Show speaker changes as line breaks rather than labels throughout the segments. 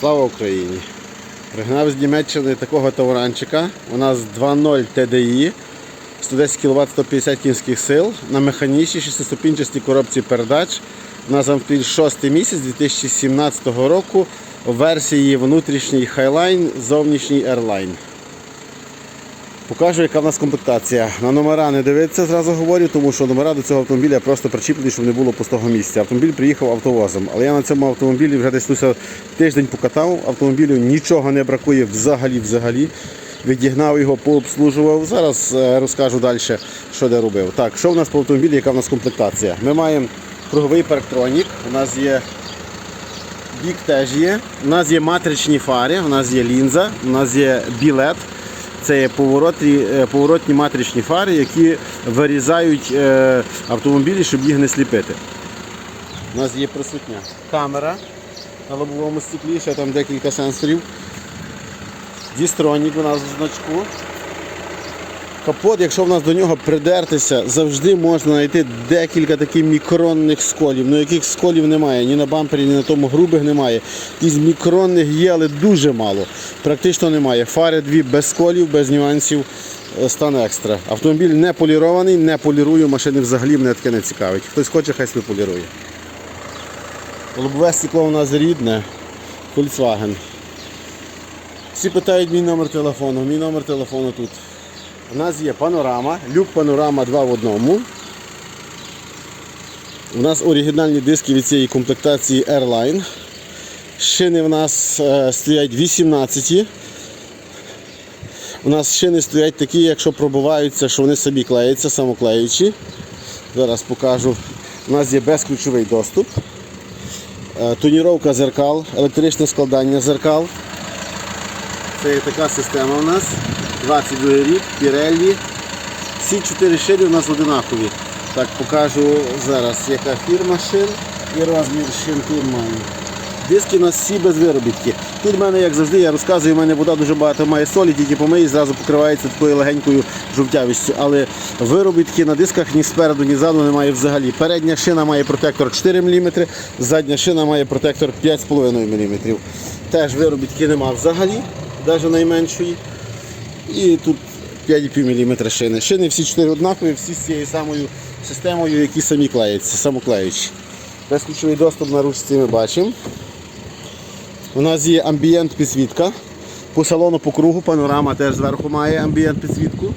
Слава Україні! Пригнав з Німеччини такого тауранчика. У нас 2.0 TDI, 110 кВт 150 кінських сил на механічній 6-ступінчастій коробці передач. У нас автомобіль 6 місяць 2017 року у версії внутрішній Highline, зовнішній Airline. Покажу, яка в нас комплектація. На номера не дивиться, зразу говорю, тому що номера до цього автомобіля просто причіплені, щоб не було пустого місця. Автомобіль приїхав автовозом. Але я на цьому автомобілі вже десь тиждень покатав. Автомобілю нічого не бракує взагалі взагалі. Відігнав його, пообслужував. Зараз е, розкажу далі, що де робив. Так, що в нас по автомобілі, яка в нас комплектація? Ми маємо круговий парктронік, у нас є бік теж є. У нас є матричні фари, у нас є лінза, у нас є білет. Це є поворотні, е, поворотні матричні фари, які вирізають е, автомобілі, щоб їх не сліпити. У нас є присутня камера на лобовому стеклі, ще там декілька сенсорів. Дістронік у нас в значку. Капот, якщо в нас до нього придертися, завжди можна знайти декілька таких мікронних сколів. Ну яких сколів немає, ні на бампері, ні на тому грубих немає. Із мікронних є, але дуже мало. Практично немає. Фари дві без сколів, без нюансів. е, Стан екстра. Автомобіль не полірований, не полірую, машини взагалі мене таке не цікавить. Хтось хоче, хай собі полірує. Лобове стекло у нас рідне, Volkswagen. Всі питають мій номер телефону. Мій номер телефону тут. У нас є панорама, люк панорама 2 в одному. У нас оригінальні диски від цієї комплектації Airline. Шини в нас е, стоять 18. У нас шини стоять такі, якщо пробиваються, що вони собі клеються, самоклеючі. Зараз покажу. У нас є безключовий доступ. Е, зеркал, електричне складання зеркал. Це є така система у нас. 22 рік, Pirelli. Всі чотири шини у нас одинакові. Так, покажу зараз, яка фірма шин і розмір шин тут маю. Диски у нас всі без виробітки. Тут в мене, як завжди, я розказую, в мене вода дуже багато має солі, тільки помиї зразу покривається такою легенькою жовтявістю. Але виробітки на дисках ні спереду, ні ззаду немає взагалі. Передня шина має протектор 4 мм, задня шина має протектор 5,5 мм. Теж виробітки нема взагалі, навіть найменшої. І тут 5,5 мм шини. Шини всі 4 однакові, всі з цією самою системою, які самі клеються, самоклеючі. Безключовий доступ на ручці ми бачимо. У нас є амбієнт підсвітка. По салону по кругу панорама теж зверху має амбієнт підсвітку.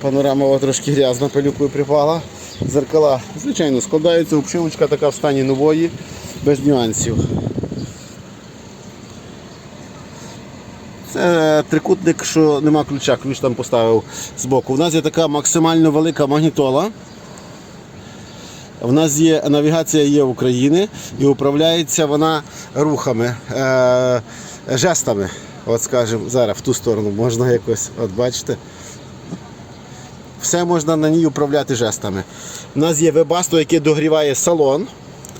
Панорама о, трошки грязна, пилюкою припала. Зеркала, звичайно, складаються, обшивочка така в стані нової, без нюансів. Це трикутник, що нема ключа, ключ там поставив збоку. У нас є така максимально велика магнітола. В нас є навігація є України і управляється вона рухами, е, жестами. От скажімо, зараз в ту сторону можна якось, от бачите. Все можна на ній управляти жестами. У нас є вебасто, яке догріває салон.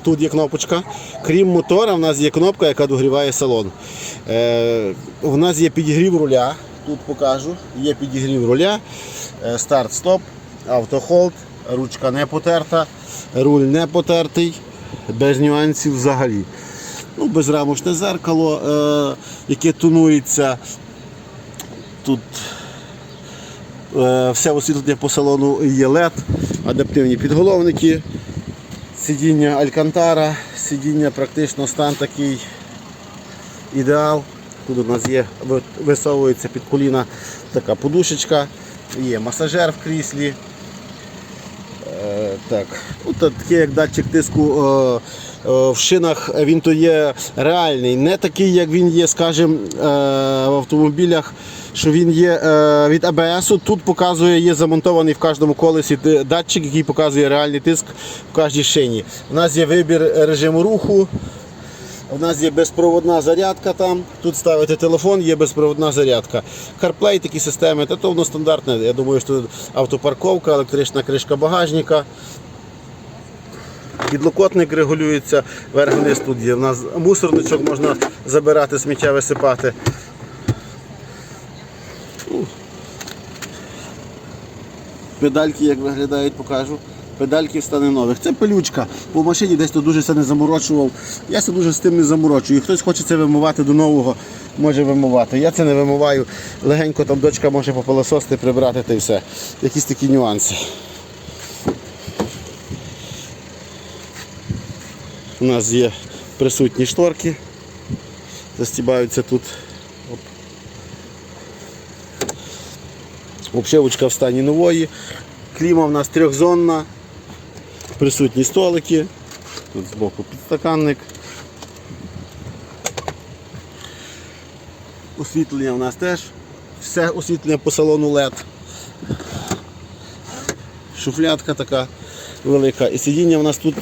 Тут є кнопочка. Крім мотора, в нас є кнопка, яка догріває салон. Е, у нас є підігрів руля. Тут покажу. Є підігрів руля, е, старт-стоп, автохолд, ручка не потерта, руль не потертий, без нюансів взагалі. Ну, безрамочне зеркало, е, яке тонується. Тут е, все освітлення по салону є LED, адаптивні підголовники, сидіння Алькантара, сидіння практично стан такий ідеал. Тут у нас є, висовується під коліна така подушечка, є масажер в кріслі. Е, так. Ну, та таке як датчик тиску е, е, в шинах він то є реальний, не такий, як він є, скажімо, е, в автомобілях, що він є е, від АБС. Тут показує, є замонтований в кожному колесі датчик, який показує реальний тиск в кожній шині. У нас є вибір режиму руху. У нас є безпроводна зарядка там. Тут ставите телефон, є безпроводна зарядка. CarPlay такі системи, та то воно стандартне. Я думаю, що тут автопарковка, електрична кришка багажника. Підлокотник регулюється, верх-вниз тут є. У нас мусорничок можна забирати, сміття висипати. Педальки як виглядають, покажу. Педальки в стані нових. Це пилючка. По машині десь то дуже це не заморочував. Я це дуже з тим не заморочую. Хтось хоче це вимивати до нового, може вимивати. Я це не вимиваю. Легенько там дочка може попилососити, прибрати та й все. Якісь такі нюанси. У нас є присутні шторки. Застібаються тут. Обшивочка в стані нової. Кліма в нас трьохзонна. Присутні столики. Тут збоку підстаканник. Освітлення в нас теж. Все освітлення по салону LED. Шуфлятка така велика. І сидіння в нас тут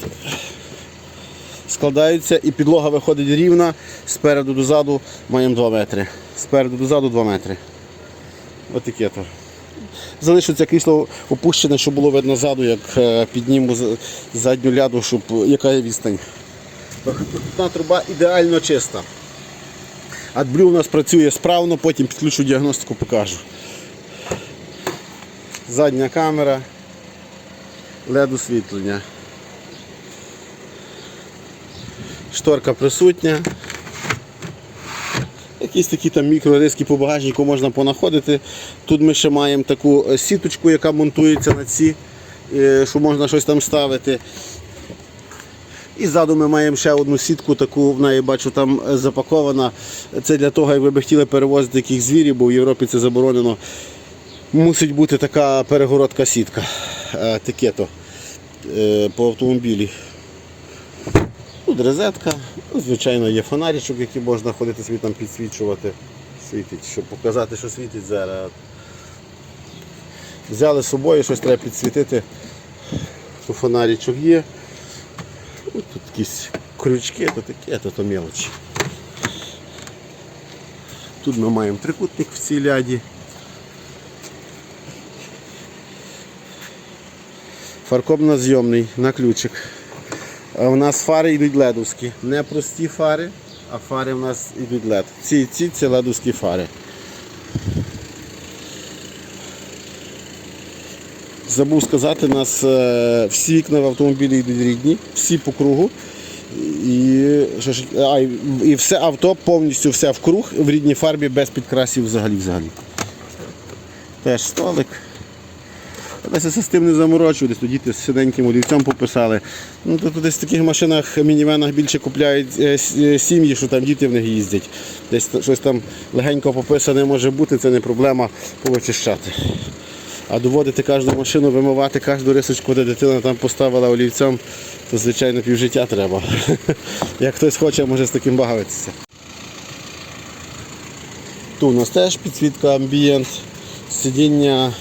складаються і підлога виходить рівна. Спереду до заду маємо 2 метри. Спереду до заду 2 метри. Ось таке то. Залишиться крісло опущене, щоб було видно ззаду, як е, підніму задню ляду, щоб яка є відстань. Вихлопна труба ідеально чиста. AdBlue у нас працює справно, потім підключу діагностику, покажу. Задня камера, LED освітлення. Шторка присутня. Якісь такі там мікрориски по багажнику можна понаходити. Тут ми ще маємо таку е, сіточку, яка монтується на ці, е, що можна щось там ставити. І ззаду ми маємо ще одну сітку, таку в неї бачу там е, запакована. Це для того, як ви хотіли перевозити яких звірів, бо в Європі це заборонено. Мусить бути така перегородка сітка. Таке то по автомобілі. Тут розетка, ну, звичайно, є фонаричок, який можна ходити собі там підсвічувати. Світить, щоб показати, що світить зараз. Взяли з собою, щось треба підсвітити. То фонаричок є. Тут якісь крючки, то таке, то, то мелочі. Тут ми маємо трикутник в цій ляді. Фаркоп на зйомний на ключик. У нас фари йдуть ледовські. Не прості фари, а фари в нас йдуть лед. Ці, ці це ледовські фари. Забув сказати, у нас е, всі вікна в автомобілі йдуть рідні, всі по кругу. І, а, і все авто повністю все в круг в рідній фарбі без підкрасів взагалі взагалі. Теж столик. Десь я з тим не заморочую, десь тут діти з синеньким олівцем пописали. Ну, тут десь в таких машинах, мінівенах більше купляють е, е, сім'ї, що там діти в них їздять. Десь щось там легенько пописане може бути, це не проблема повичищати. А доводити кожну машину, вимивати кожну рисочку, де дитина там поставила олівцем, то звичайно півжиття треба. Як хтось хоче, може з таким бавитися. Тут у нас теж підсвітка амбієнт, сидіння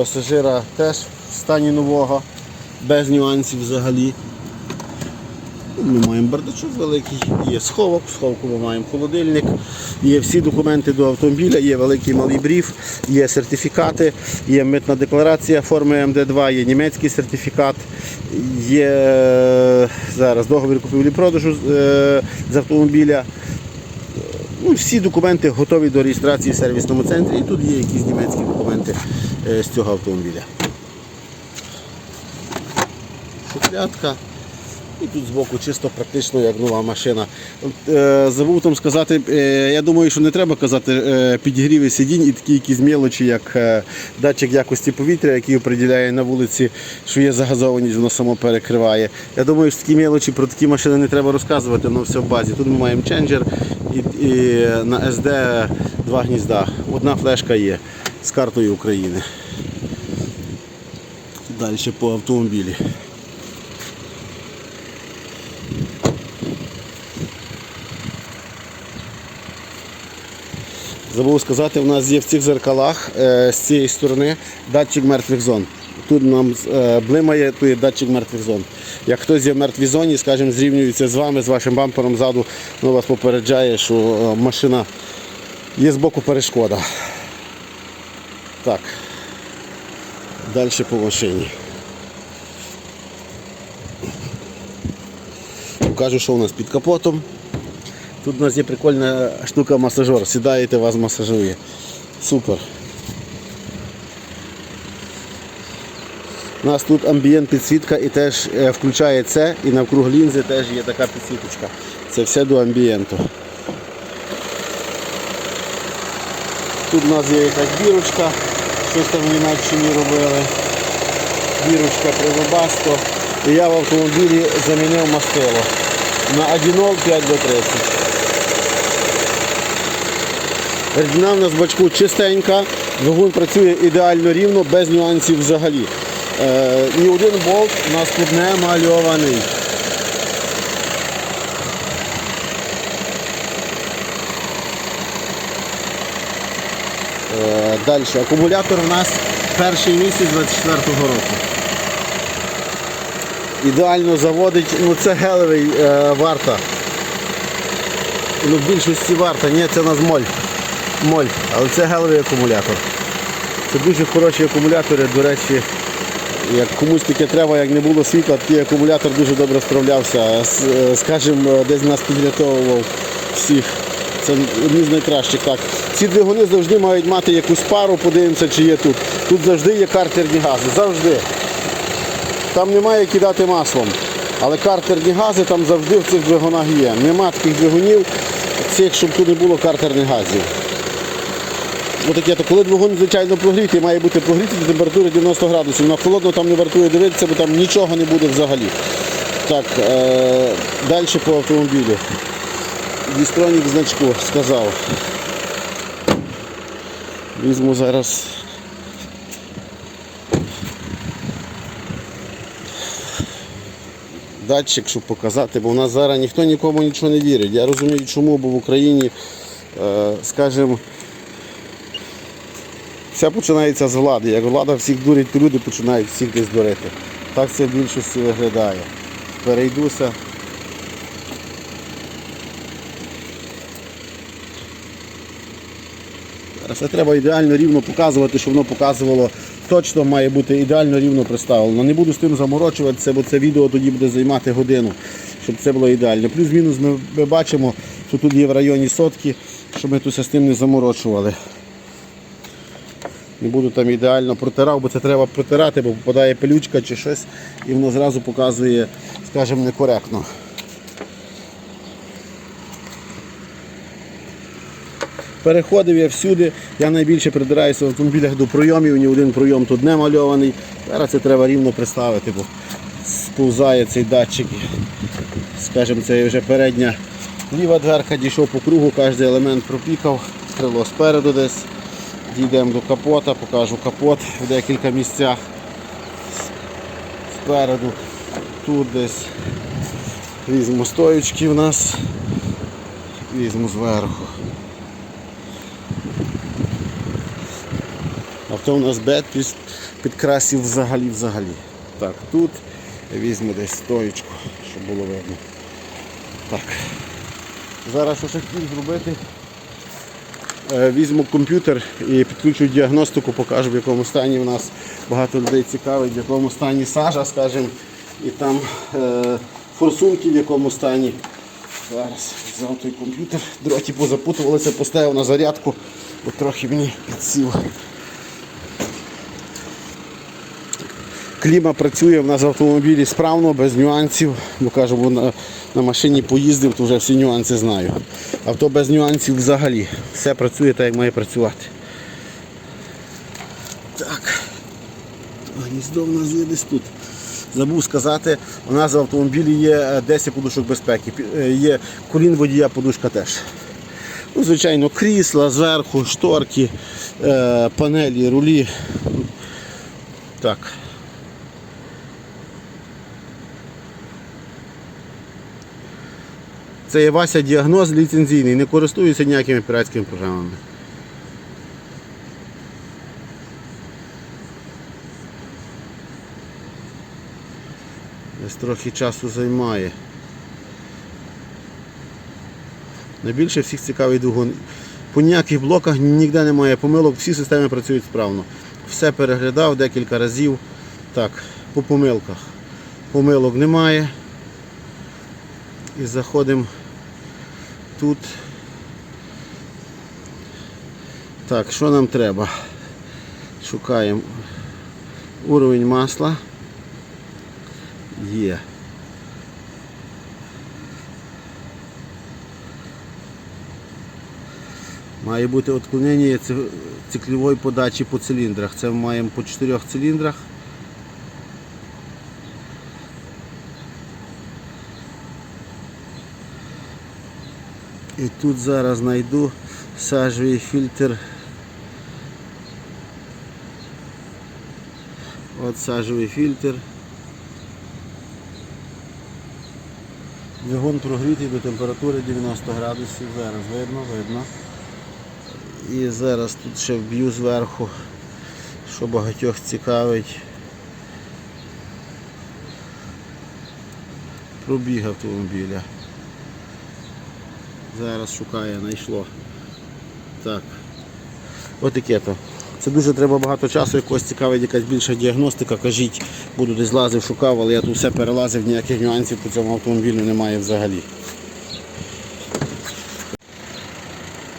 пасажира теж в стані нового, без нюансів взагалі. Ми маємо бардачок великий, є сховок, в сховку ми маємо холодильник, є всі документи до автомобіля, є великий малий бриф, є сертифікати, є митна декларація форми МД2, є німецький сертифікат, є е, зараз договір купівлі-продажу е, з автомобіля. Ну, всі документи готові до реєстрації в сервісному центрі. І тут є якісь німецькі документи з цього автомобіля. Шухлядка. І тут збоку чисто практично як нова машина. Е, забув там сказати, е, я думаю, що не треба казати е, підігріви сидінь і такі якісь мелочі, як датчик якості повітря, який определяє на вулиці, що є загазованість, воно само перекриває. Я думаю, що такі мелочі про такі машини не треба розказувати, воно все в базі. Тут ми маємо ченджер і, і на SD два гнізда. Одна флешка є з картою України. Далі по автомобілі. Забув сказати, у нас є в цих зеркалах е, з цієї сторони датчик мертвих зон. Тут нам е, блимає, тут є датчик мертвих зон. Як хтось є в мертвій зоні, скажімо, зрівнюється з вами, з вашим бампером ззаду, ну, вас попереджає, що е, машина є з боку перешкода. Так. Далі по машині. Покажу, що у нас під капотом. Тут у нас є прикольна штука масажер. Сідаєте, вас масажує. Супер. У нас тут амбієнт підсвітка і теж е, включає це, і навкруг лінзи теж є така підсвіточка. Це все до амбієнту. Тут у нас є якась бірочка, щось там в Німеччині робили. Бірочка Привобасто. І я в автомобілі замінив мастило на Адінол 5 до 30. Рідина в нас в бачку чистенька, двигун працює ідеально рівно, без нюансів взагалі. Е, ні один болт у нас тут не мальований. Е, Далі. Акумулятор у нас перший місяць 24-го року. Ідеально заводить, ну це гелевий е, варта. Ну, в більшості варта, ні, це у нас моль. Моль, але це гелевий акумулятор. Це дуже хороші акумулятори, до речі, як комусь таке треба, як не було світла, такий акумулятор дуже добре справлявся. Е, Скажімо, десь нас підрятовував всіх. Це одні з найкращих. Так. Ці двигуни завжди мають мати якусь пару, подивимося, чи є тут. Тут завжди є картерні гази. Завжди. Там немає кидати маслом. Але картерні гази там завжди в цих двигунах є. Нема таких двигунів, цих, щоб тут не було картерних газів. Отаке, то коли двигун, звичайно, прогрітий, має бути прогрітий до температури 90 градусів. На холодно там не вартує дивитися, бо там нічого не буде взагалі. Так, е- далі по автомобілю. Дістронік значку сказав. Візьму зараз. Датчик, щоб показати, бо в нас зараз ніхто нікому нічого не вірить. Я розумію, чому, бо в Україні, е, скажімо, все починається з влади. Як влада всіх дурить, то люди починають всіх десь дурити. Так це в більшості виглядає. Перейдуся. Це треба ідеально рівно показувати, щоб воно показувало точно має бути ідеально рівно представлено. Не буду з тим заморочуватися, бо це відео тоді буде займати годину, щоб це було ідеально. Плюс-мінус ми, бачимо, що тут є в районі сотки, щоб ми тут з тим не заморочували. Не буду там ідеально протирав, бо це треба протирати, бо попадає пилючка чи щось, і воно зразу показує, скажімо, некоректно. Переходив я всюди, я найбільше придираюся в автомобілях до пройомів, ні один пройом тут не мальований. Зараз це треба рівно приставити, бо сповзає цей датчик. Скажімо, це вже передня ліва дверка, дійшов по кругу, кожен елемент пропікав, крило спереду десь. Дійдемо до капота, покажу капот в декілька місцях. Спереду, тут десь. Візьму стоючки в нас, візьму зверху. Авто у нас бед під- підкрасів взагалі взагалі. Так, тут візьму десь стоечку, щоб було видно. Так. Зараз що хотів зробити? Е, Візьму комп'ютер і підключу діагностику, покажу в якому стані у нас багато людей цікавить, в якому стані сажа, скажімо, і там е, форсунки в якому стані. Зараз взяв той комп'ютер, дроті позапутувалися, поставив на зарядку, бо трохи мені підсів. Кліма працює в нас в автомобілі справно, без нюансів. Бо кажу, бо на, на машині поїздив, то вже всі нюанси знаю. Авто без нюансів взагалі. Все працює так, як має працювати. Так. Гніздо в нас є десь тут. Забув сказати, у нас в автомобілі є е, 10 подушок безпеки. Е, Є колін водія, подушка теж. Ну, звичайно, крісла зверху, шторки, е, панелі, рулі. Так. Це є Вася діагноз ліцензійний, не користуюся ніякими піратськими програмами. Десь трохи часу займає. Найбільше всіх цікавий двигун. По ніяких блоках ніде немає помилок, всі системи працюють справно. Все переглядав декілька разів. Так, по помилках. Помилок немає. І заходимо тут. Так, що нам треба? Шукаємо уровень масла. Є. Має бути відклонення ці- циклової подачі по циліндрах. Це ми маємо по чотирьох циліндрах. І тут зараз знайду сажовий фільтр. От сажовий фільтр. Двигун прогрітий до температури 90 градусів. Зараз видно, видно. І зараз тут ще вб'ю зверху, що багатьох цікавить. Пробіг автомобіля. Зараз шукає, знайшло. Так. Отаке то. Це дуже треба багато часу, якось цікавить якась більша діагностика. Кажіть, буду десь лазив, шукав, але я тут все перелазив, ніяких нюансів по цьому автомобілю немає взагалі.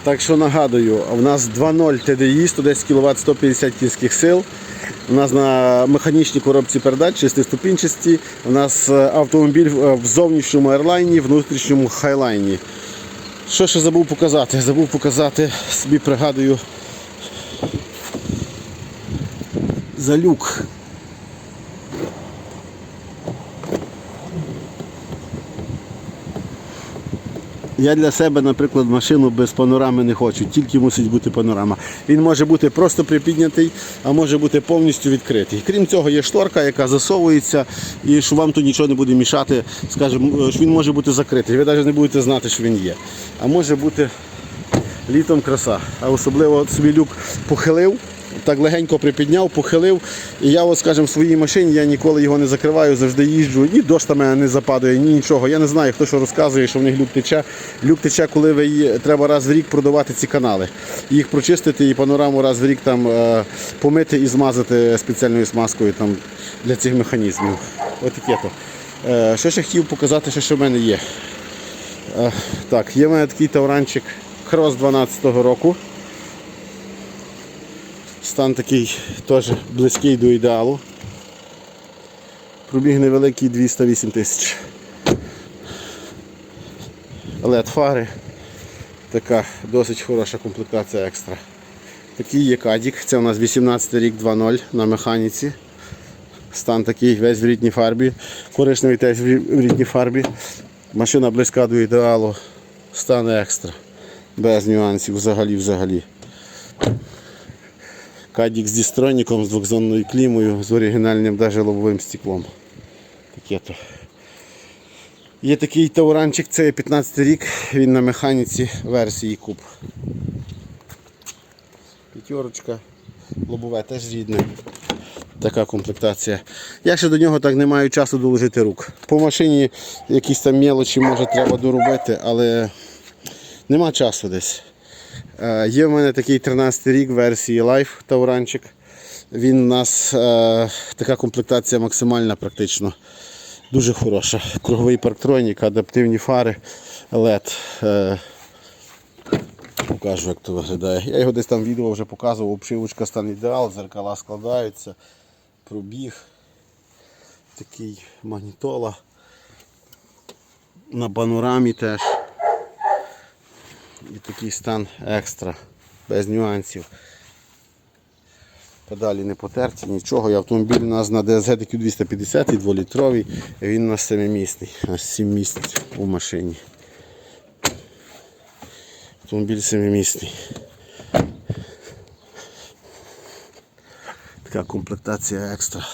Так що нагадую, в нас 2.0 TDI, 110 кВт, 150 кінських сил. У нас на механічній коробці передач, шестиступінчасті. У нас е, автомобіль в в зовнішньому ерлайні, внутрішньому хайлайні. Що ще забув показати? Забув показати, собі пригадую за Я для себе, наприклад, машину без панорами не хочу, тільки мусить бути панорама. Він може бути просто припіднятий, а може бути повністю відкритий. Крім цього, є шторка, яка засовується, і що вам тут нічого не буде мішати, скажімо, що він може бути закритий. Ви навіть не будете знати, що він є. А може бути літом краса. А особливо собі люк похилив, так легенько припідняв, похилив. І я, от, скажімо, в своїй машині я ніколи його не закриваю, завжди їжджу. Ні дощ на мене не западає, ні нічого. Я не знаю, хто що розказує, що в них люк тече. Люк тече, коли ви треба раз в рік продавати ці канали. Їх прочистити і панораму раз в рік там е, помити і змазати спеціальною смазкою там, для цих механізмів. Таке то. Е, що ще хотів показати, що ще в мене є. Е, Так, є в мене такий тавранчик Крос 12-го року. Стан такий теж близький до ідеалу. Пробіг невеликий 208 тисяч. LED фари. Така досить хороша комплектація екстра. Такий є кадік. Це у нас 18 рік 2.0 на механіці. Стан такий весь в рідній фарбі. Коричневий теж в рі- рідній фарбі. Машина близька до ідеалу. Стан екстра. Без нюансів взагалі взагалі. Кадік з дістроніком, з двохзонною клімою, з оригінальним даже лобовим стеклом. Таке то. Є такий тауранчик, це є 15 рік, він на механіці версії куб. П'ятерочка, лобове теж рідне. Така комплектація. Я ще до нього так не маю часу доложити рук. По машині якісь там мелочі може треба доробити, але нема часу десь. Е, Є в мене такий 13 рік версії Life Тауранчик. Він у нас е, така комплектація максимальна практично. Дуже хороша. Круговий парктронік, адаптивні фари, LED. Е, покажу, як то виглядає. Я його десь там відео вже показував, обшивочка стан ідеал, зеркала складаються, пробіг. Такий магнітола. На панорамі теж. І такий стан екстра, без нюансів. Педалі не потерті, нічого. І автомобіль у нас на DSG 250 і 2-літровий, він семимісний, у нас 7 місць у машині. Автомобіль семимісний. Така комплектація екстра.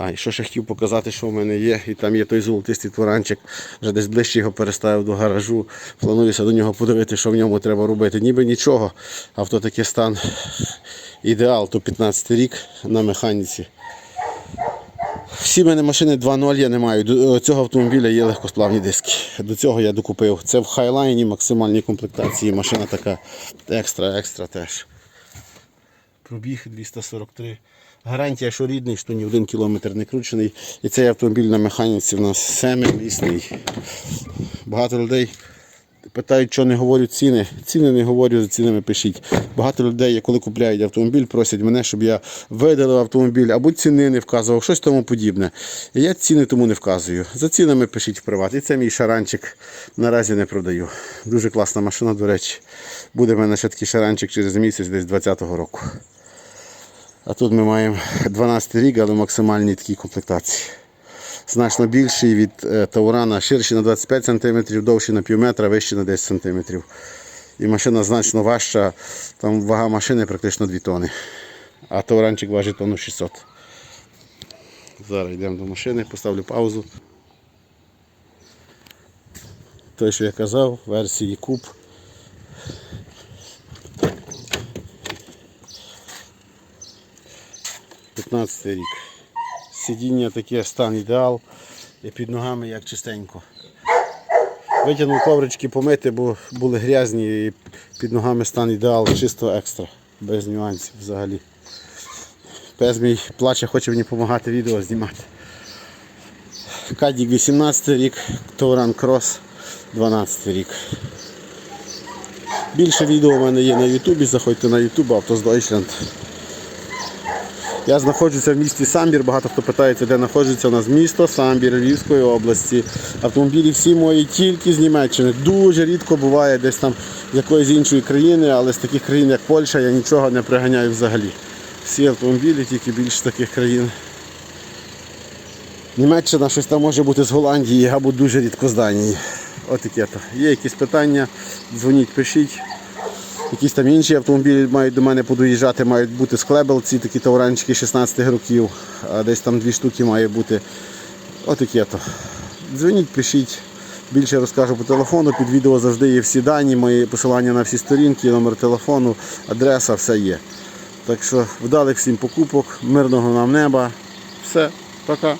А, що ще хотів показати, що в мене є. І там є той золотистий творанчик. Вже десь ближче його переставив до гаражу. Плануюся до нього подивити, що в ньому треба робити. Ніби нічого. Авто такий стан ідеал, то 15 рік на механіці. Всі мене машини 2.0 я не маю. До е, цього автомобіля є легкосплавні диски. До цього я докупив. Це в хайлайні максимальній комплектації. Машина така екстра, екстра теж. Пробіг 243. Гарантія, що рідний, що ні один кілометр не кручений. І цей автомобіль на механіці в нас семимісний. Багато людей Питають, що не говорю ціни. Ціни не говорю, за цінами пишіть. Багато людей, коли купляють автомобіль, просять мене, щоб я видалив автомобіль або ціни не вказував, щось тому подібне. І я ціни тому не вказую. За цінами пишіть в приват. І це мій шаранчик наразі не продаю. Дуже класна машина, до речі. Буде в мене ще такий шаранчик через місяць, десь 20-го року. А тут ми маємо 12 рік, але в максимальній комплектації значно більший від е, Таурана, ширший на 25 см, довший на пів метра, вищий на 10 см. І машина значно важча, там вага машини практично 2 тони. А Тауранчик важить тонну 600. Зараз йдемо до машини, поставлю паузу. Той, що я казав, версії куб. П'ятнадцятий рік. Сидіння таке стан ідеал. І під ногами як чистенько. Витягнув коврички помити, бо були грязні і під ногами стан ідеал, чисто екстра, без нюансів взагалі. Пес мій плаче, хоче мені допомагати відео знімати. Кадік 18 рік, Тауран Крос 12 рік. Більше відео у мене є на Ютубі, заходьте на Ютуб Deutschland. Я знаходжуся в місті Самбір. Багато хто питається, де знаходиться у нас місто Самбір Львівської області. Автомобілі всі мої тільки з Німеччини. Дуже рідко буває десь там з якоїсь іншої країни, але з таких країн, як Польща, я нічого не приганяю взагалі. Всі автомобілі тільки більше таких країн. Німеччина щось там може бути з Голландії або дуже рідко з Данії. От таке то. Є якісь питання, дзвоніть, пишіть. Якісь там інші автомобілі мають до мене подоїжджати, мають бути склебелці, такі тауранчики 16 років, а десь там дві штуки має бути. Отаке то. Дзвоніть, пишіть. Більше розкажу по телефону. Під відео завжди є всі дані, мої посилання на всі сторінки, номер телефону, адреса, все є. Так що вдалих всім покупок, мирного нам неба. Все, пока.